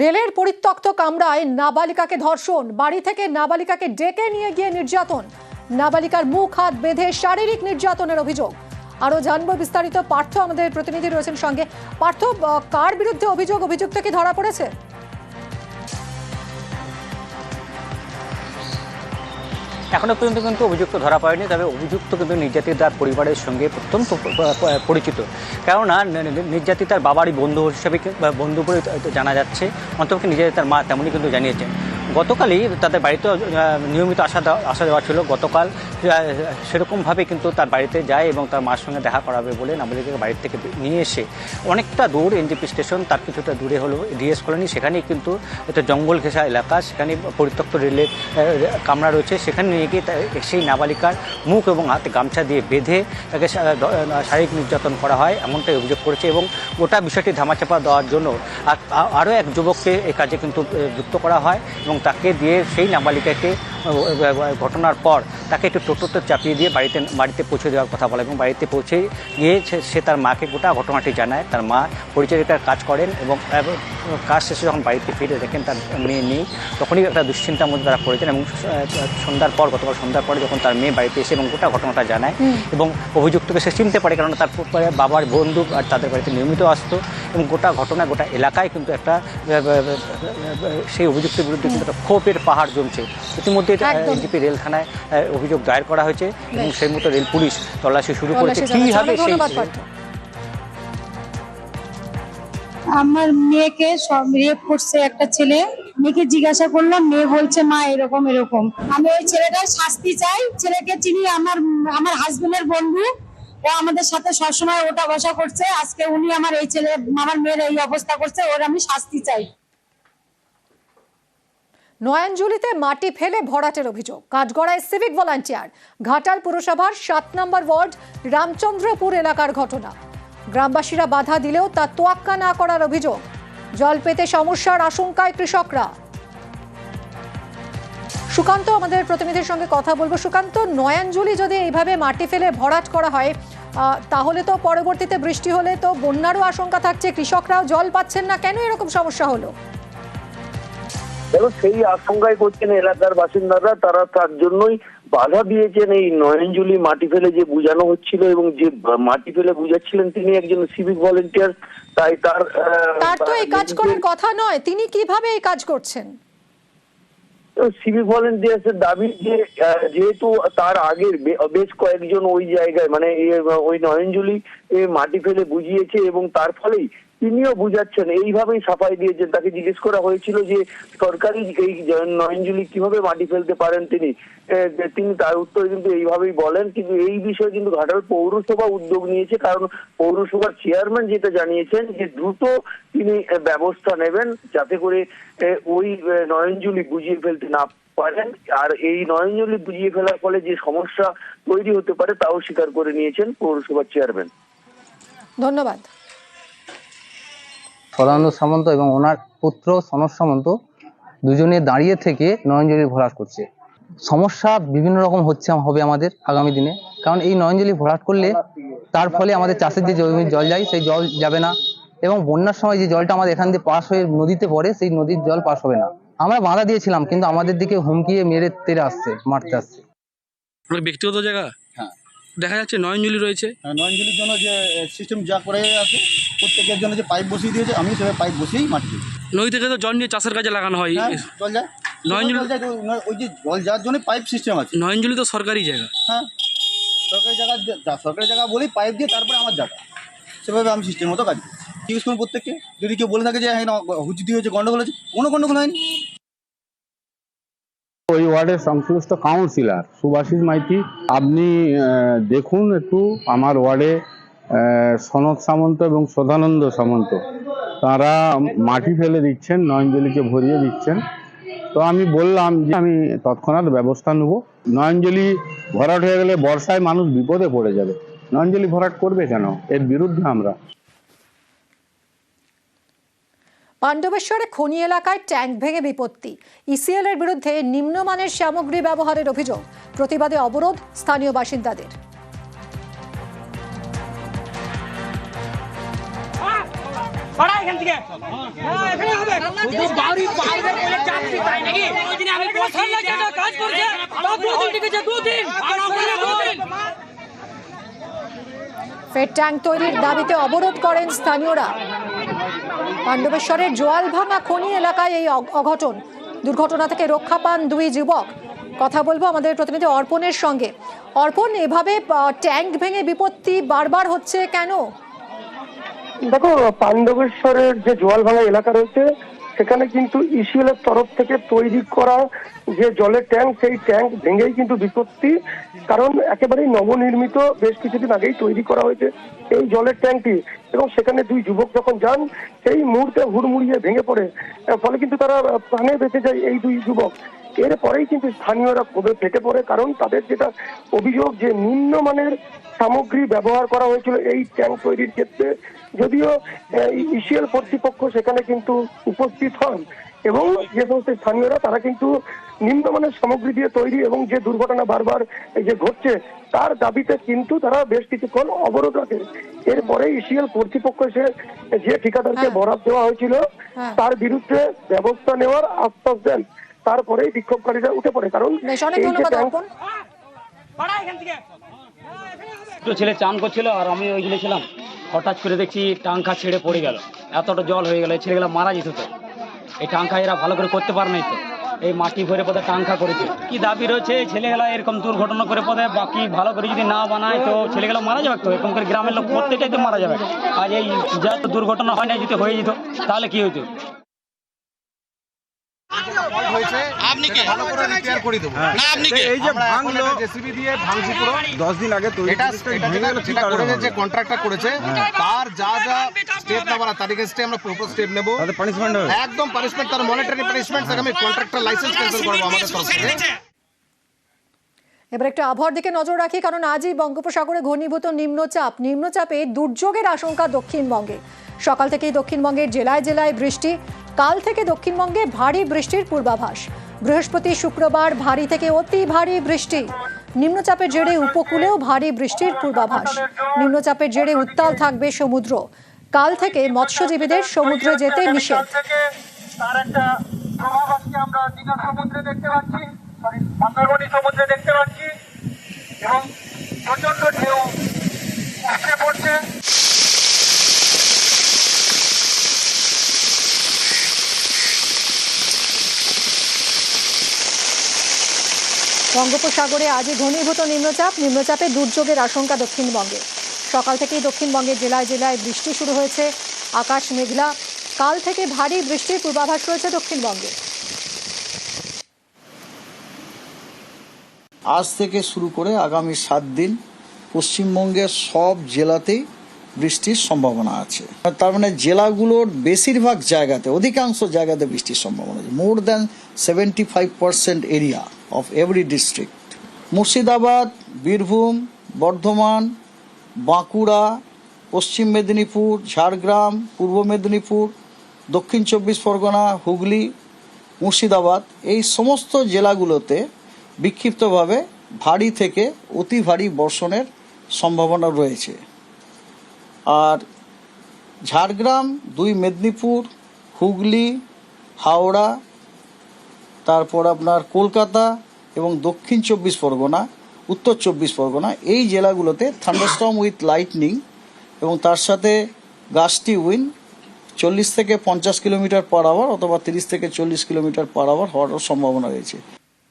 রেলের পরিত্যক্ত কামরায় নাবালিকাকে ধর্ষণ। বাড়ি থেকে নাবালিকাকে ডেকে নিয়ে গিয়ে নির্যাতন। নাবালিকার মুখ, হাত বেঁধে শারীরিক নির্যাতনের অভিযোগ। আরও জানব বিস্তারিত পার্থ আমাদের প্রতিনিধি রয়েছেন সঙ্গে। পার্থ কার বিরুদ্ধে অভিযোগ? অভিযুক্ত কি ধরা পড়েছে? এখনও পর্যন্ত কিন্তু অভিযুক্ত ধরা পড়েনি, তবে অভিযুক্ত কিন্তু নির্যাতিতার পরিবারের সঙ্গে অত্যন্ত পরিচিত। কেননা নির্যাতিতার বাবারই বন্ধু হিসেবে বন্ধু বলে জানা যাচ্ছে, অন্তপক্ষে নির্যাতিতার মা তেমনই কিন্তু জানিয়েছেন গতকালই তাদের বাড়িতে নিয়মিত আসা আসা দেওয়া ছিল। গতকাল সেরকমভাবে কিন্তু তার বাড়িতে যায় এবং তার মার সঙ্গে দেখা করাবে বলে নাবালিকাকে বাড়ি থেকে নিয়ে এসে অনেকটা দূর এনজিপি স্টেশন, তার কিছুটা দূরে হলো, ডিএস কলোনি। সেখানেই কিন্তু একটা জঙ্গল ঘেঁষা এলাকা, সেখানে পরিত্যক্ত রেলের কামরা রয়েছে। সেখানে নিয়ে গিয়ে সেই নাবালিকার মুখ এবং হাতে গামছা দিয়ে বেঁধে তাকে শারীরিক নির্যাতন করা হয়, এমনটাই অভিযোগ করেছে এবং গোটা বিষয়টি ধামাচাপা দেওয়ার জন্য আরও এক যুবককে এই কাজে কিন্তু যুক্ত করা হয় এবং তাকে দিয়ে সেই নাবালিকাকে ঘটনার পর তাকে একটু টোটোতে চাপিয়ে দিয়ে বাড়িতে বাড়িতে পৌঁছে দেওয়ার কথা বলে এবং বাড়িতে পৌঁছে গিয়ে সে- তার মাকে গোটা ঘটনাটি জানায়। তার মা পরিচারিকার কাজ করেন এবং কাজ শেষে যখন বাড়িতে ফিরে দেখেন তার মেয়ে নেই তখনই একটা দুশ্চিন্তার মধ্যে তারা পড়েছেন এবং সন্ধ্যার পর গতকাল সন্ধ্যার পরে যখন তার মেয়ে বাড়িতে এসে এবং গোটা ঘটনাটা জানায় এবং অভিযুক্তকে সে চিনতে পারে কারণ তার পরে বাবার বন্ধু আর তাদের বাড়িতে নিয়মিত আসতো এবং গোটা ঘটনা গোটা এলাকায় কিন্তু একটা সেই অভিযুক্তের বিরুদ্ধে কিন্তু একটা ক্ষোভের পাহাড় জমছে। ইতিমধ্যে একদম। এনজিপি রেল থানায় আহ, অভিযোগ দায়ের করা হয়েছে এবং সেই মতো রেল পুলিশ তল্লাশি শুরু করেছে। কীভাবে সেই আমার মেয়েকে সব রেপ করছে একটা ছেলে। মেয়েকে জিজ্ঞাসা করলাম মেয়ে বলছে মা এরকম এরকম। আমি ওই ছেলেটার শাস্তি চাই। ছেলেকে চিনি আমার আমার হাজবেন্ডের বন্ধু। ও আমাদের সাথে সবসময় ওটা বসা করছে। আজকে উনি আমার এই ছেলে আমার মেয়ের এই অবস্থা করছে ওর আমি শাস্তি চাই। নয়াঞ্জলিতে মাটি ফেলে ভরাটের অভিযোগ। কাঠগড়ায় সিভিক ভলান্টিয়ার ঘাটাল পুরসভার সাত নম্বর ওয়ার্ড, রামচন্দ্রপুর এলাকার ঘটনা। গ্রামবাসীরা বাধা দিলেও তা তোয়াক্কা না করার অভিযোগ। জল পেতে সমস্যার আশঙ্কায় কৃষকরা। সুকান্ত, আমাদের প্রতিনিধির সঙ্গে কথা বলব। সুকান্ত, নয়াঞ্জলি যদি এইভাবে মাটি ফেলে ভরাট করা হয় তাহলে তো পরবর্তীতে বৃষ্টি হলে তো বন্যারও আশঙ্কা থাকছে। কৃষকরাও জল পাচ্ছেন না। কেন এরকম সমস্যা হলো? দেখো সেই আশঙ্কায় করছেন এলাকার বাসিন্দারা তারা তার জন্যই বাধা দিয়েছেন এই নয়নজুলি মাটি ফেলে যে বুঝানো হচ্ছিল এবং যে মাটি ফেলে বুঝাচ্ছিলেন তিনি একজন সিভিক ভলেন্টিয়ার তাই তার তার তো এই কাজ করার কথা নয় তিনি কীভাবে এই কাজ করছেন? সিভিক ভলেন্টিয়ার্সের দাবি যে যেহেতু তার আগের বেশ কয়েকজন ওই জায়গায় মানে ওই নয়নজুলি মাটি ফেলে বুঝিয়েছে এবং তার ফলেই তিনিও বুঝাচ্ছেন, এইভাবেই সাফাই দিয়েছেন। তাকে জিজ্ঞেস করা হয়েছিল যে, সরকারি এই নয়নজুলি কীভাবে মাটি ফেলতে পারেন তিনি? তিনি তার উত্তরে কিন্তু এইভাবেই বলেন, কিন্তু এই বিষয়ে কিন্তু ঘাটাল পৌরসভা উদ্যোগ নিয়েছে, কারণ পৌরসভার চেয়ারম্যান যেটা জানিয়েছেন যে, দ্রুত তিনি ব্যবস্থা নেবেন যাতে করে ওই নয়নজুলি বুঝিয়ে ফেলতে না পারেন। আর এই নয়নজলি বুঝিয়ে ফেলার ফলে যে সমস্যা তৈরি হতে পারে, তাও স্বীকার করে নিয়েছেন পৌরসভার চেয়ারম্যান। ধন্যবাদ। সদানন্দ সামন্ত এবং ওনার পুত্র সনদ সামন্ত দুজনে দাঁড়িয়ে থেকে নয়নজলি ভরাট করছে। সমস্যা বিভিন্ন রকম হচ্ছে হবে আমাদের আগামী দিনে। কারণ এই নয়নজলি ভরাট করলে তার ফলে আমাদের চাষের যে জমির জল যায়, সেই জল যাবে না এবং বন্যার সময় যে জলটা আমাদের এখান দিয়ে পাশ হয়ে নদীতে পড়ে, সেই নদীর জল পাস হবে না। আমরা বাধা দিয়েছিলাম, কিন্তু আমাদের দিকে হুমকিয়ে মেরে তেরে আসছে, মারতে আসছে। ব্যক্তিগত জায়গা। দেখা যাচ্ছে নয়নজুলি রয়েছে। নয়নজুলির জন্য যে সিস্টেম যা করে আছে প্রত্যেকের জন্য যে পাইপ বসিয়ে দিয়েছে আমি সেভাবে পাইপ বসিয়েই মাটি দিই। নদী থেকে তো জল নিয়ে চাষের কাজে লাগানো হয়। হ্যাঁ জল যায়। নয়নজুলি- ওই- যে জল যাওয়ার জন্য পাইপ সিস্টেম আছে। নয়নজুলি তো সরকারি জায়গা। হ্যাঁ সরকারি জায়গা সরকারি জায়গা বলি পাইপ দিয়ে তারপরে আমার জায়গা সেভাবে আমি সিস্টেম মতো কাজ করি। জিজ্ঞেস করুন প্রত্যেককে। যদি কেউ বলে থাকে যে হ্যাঁ হুচুতি হয়েছে গন্ডগোল হয়েছে কোনো গন্ডগোল হয়নি। ওই ওয়ার্ডের সংশ্লিষ্ট কাউন্সিলর সুভাষিস মাইতি, আপনি দেখুন একটু আমার ওয়ার্ডে সনদ সামন্ত এবং সদানন্দ সামন্ত। তারা মাটি ফেলে দিচ্ছেন, নয়নজলিকে ভরিয়ে দিচ্ছেন। তো আমি বললাম যে আমি তৎক্ষণাৎ ব্যবস্থা নেব। নয়নজলি ভরাট হয়ে গেলে বর্ষায় মানুষ বিপদে পড়ে যাবে। নয়নজলি ভরাট করবে কেন? এর বিরুদ্ধে আমরা। পাণ্ডবেশ্বরে খনি এলাকায় ট্যাঙ্ক ভেঙে বিপত্তি। ইসিএল এর বিরুদ্ধে নিম্নমানের সামগ্রী ব্যবহারের অভিযোগ। প্রতিবাদে অবরোধ স্থানীয় বাসিন্দাদের। ফের ট্যাঙ্ক তৈরির দাবিতে অবরোধ করেন স্থানীয়রা। পাণ্ডবেশ্বরের জোয়ালভাঙা খনি এলাকায় এই অঘটন। দুর্ঘটনা থেকে রক্ষা পান দুই যুবক। কথা বলব আমাদের প্রতিনিধি অর্পণের সঙ্গে। অর্পণ, এভাবে ট্যাঙ্ক ভেঙে বিপত্তি বারবার হচ্ছে কেন? দেখো, পাণ্ডবেশ্বরের যে জোয়ালভাঙা এলাকা রয়েছে সেখানে কিন্তু ইসিএল এর তরফ থেকে তৈরি করা যে জলের ট্যাঙ্ক, সেই ট্যাঙ্ক ভেঙেই কিন্তু বিপত্তি, কারণ একেবারেই নবনির্মিত বেশ কিছুদিন আগেই তৈরি করা হয়েছে এই জলের ট্যাঙ্কটি। এবং সেখানে দুই যুবক যখন যান, সেই মুহূর্তে হুড়মুড়িয়ে ভেঙে পড়ে। ফলে কিন্তু তারা প্রাণে বেঁচে যায় এই দুই যুবক। এরপরেই কিন্তু স্থানীয়রা ক্ষোভে ফেটে পড়ে, কারণ তাদের যেটা অভিযোগ যে নিম্নমানের সামগ্রী ব্যবহার করা হয়েছিল এই ট্যাঙ্ক তৈরির ক্ষেত্রে যদিও ইসিএল কর্তৃপক্ষ সেখানে কিন্তু উপস্থিত হন এবং যে সমস্ত স্থানীয়রা তারা কিন্তু নিম্নমানের সামগ্রী দিয়ে তৈরি এবং যে দুর্ঘটনা বারবার যে ঘটছে তার দাবিতে কিন্তু তারা বেশ কিছুক্ষণ অবরোধ রাখে। এরপরে ইসিএল কর্তৃপক্ষ এসে যে ঠিকাদারকে হ্যাঁ। বরাদ দেওয়া হয়েছিল হ্যাঁ। তার বিরুদ্ধে ব্যবস্থা নেওয়ার আশ্বাস দেন। তারপরেই বিক্ষোভকারীরা উঠে পড়ে। কারণ ছেলে চান করছিল আর আমি ওইখানে ছিলাম। হঠাৎ করে দেখছি টাঙ্কা ছেড়ে পড়ে গেল। এতটা জল হয়ে গেল, এই ছেলেগুলো মারা যেত তো। এই টাঙ্কা এরা ভালো করে করতে পারে নাই তো। এই মাটি ভরে পথে টাঙ্কা করেছে। কি দাবি রয়েছে? ছেলেগুলা এরকম দুর্ঘটনা করে পথে বাকি ভালো করে যদি না বানায় তো ছেলেগুলো মারা যাবে তো? এরকম করে গ্রামের লোক প্রত্যেকটাই তো মারা যাবে। আর এই যা দুর্ঘটনা হয় না যদি হয়ে যেত, তাহলে কি হতো হয়েছে আপনি কি? ভালো করে রিপেয়ার করে দেবো। না আপনি কি এই যে ভাঙলো জেসিবি দিয়ে ভাঙছি পুরো। 10 দিন আগে তৈরি এটা এটা যেটা যেটা যে কন্ট্রাক্টর করেছে তার যা যা স্টেপ নেবার তার এগেইনস্টে আমরা প্রপার স্টেপ নেব। তাতে পানিশমেন্ট হবে। একদম পানিশমেন্ট তার মনিটরি পানিশমেন্ট আমি কন্ট্রাক্টর লাইসেন্স ক্যান্সেল করব আমাদের তরফ থেকে। এবার একটু আবহাওয়ার দিকে নজর রাখি কারণ আজই বঙ্গোপসাগরে ঘনীভূত নিম্নচাপ। নিম্নচাপে দুর্যোগের আশঙ্কা দক্ষিণবঙ্গে। সকাল থেকেই দক্ষিণবঙ্গের জেলায় জেলায় বৃষ্টি কাল থেকে দক্ষিণবঙ্গে ভারী বৃষ্টির পূর্বাভাস। বৃহস্পতি শুক্রবার ভারী থেকে অতি ভারী বৃষ্টি। নিম্নচাপের জেরে উপকূলেও ভারী বৃষ্টির পূর্বাভাস। নিম্নচাপের জেরে উত্তাল থাকবে সমুদ্র। কাল থেকে মৎস্যজীবীদের সমুদ্রে যেতে নিষেধ। সমুদ্রে দেখতে পাচ্ছি এবং প্রচণ্ড ঢেউ উঠে পড়ছে বঙ্গোপসাগরে আজই ঘনীভূত নিম্নচাপ। নিম্নচাপে দুর্যোগের আশঙ্কা দক্ষিণবঙ্গে। সকাল থেকেই দক্ষিণবঙ্গের জেলায় জেলায় বৃষ্টি শুরু হয়েছে। আকাশ মেঘলা। কাল থেকে ভারী বৃষ্টির পূর্বাভাস রয়েছে দক্ষিণবঙ্গে। আজ থেকে শুরু করে আগামী সাত দিন পশ্চিমবঙ্গের সব জেলাতেই বৃষ্টির সম্ভাবনা আছে। তার মানে জেলাগুলোর বেশিরভাগ জায়গাতে, অধিকাংশ জায়গাতে বৃষ্টির সম্ভাবনা আছে। More than seventy five percent area of every district Murshidabad, Birbhum, Bardhaman, Bankura, Paschim Medinipur, Jhargram, পূর্ব মেদিনীপুর, দক্ষিণ চব্বিশ পরগনা, হুগলি, মুর্শিদাবাদ এই সমস্ত জেলাগুলোতে বিক্ষিপ্তভাবে ভারী থেকে অতি ভারী বর্ষণের সম্ভাবনা রয়েছে। আর ঝাড়গ্রাম, দুই মেদিনীপুর, হুগলি, হাওড়া তারপর আপনার কলকাতা এবং দক্ষিণ চব্বিশ পরগনা, উত্তর চব্বিশ পরগনা, এই জেলাগুলোতে থান্ডারস্টর্ম উইথ লাইটনিং এবং তার সাথে গাছটি উইন চল্লিশ থেকে পঞ্চাশ কিলোমিটার পার আওয়ার অথবা তিরিশ থেকে চল্লিশ কিলোমিটার পার আওয়ার হওয়ার সম্ভাবনা রয়েছে।